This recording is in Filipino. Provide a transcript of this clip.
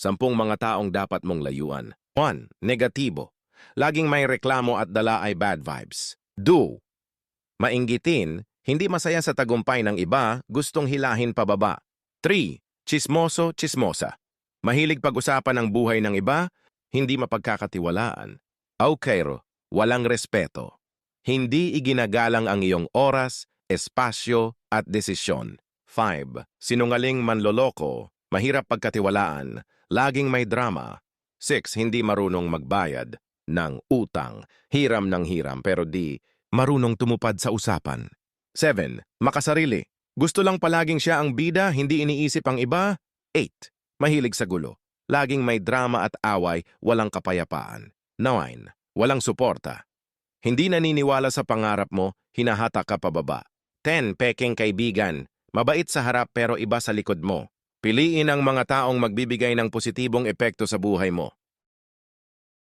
Sampung mga taong dapat mong layuan. 1. Negatibo. Laging may reklamo at dala ay bad vibes. 2. Mainggitin, hindi masaya sa tagumpay ng iba, gustong hilahin pababa. 3. Chismoso, chismosa. Mahilig pag-usapan ang buhay ng iba, hindi mapagkakatiwalaan. Aukero, walang respeto. Hindi iginagalang ang iyong oras, espasyo at desisyon. 5. Sinungaling manloloko, mahirap pagkatiwalaan, laging may drama. 6. Hindi marunong magbayad ng utang, hiram ng hiram pero di marunong tumupad sa usapan. 7. Makasarili. Gusto lang palaging siya ang bida, hindi iniisip ang iba. 8. Mahilig sa gulo. Laging may drama at away, walang kapayapaan. 9. Walang suporta. Hindi naniniwala sa pangarap mo, hinahata ka pababa. 10. Peking kaibigan. Mabait sa harap pero iba sa likod mo. Piliin ang mga taong magbibigay ng positibong epekto sa buhay mo.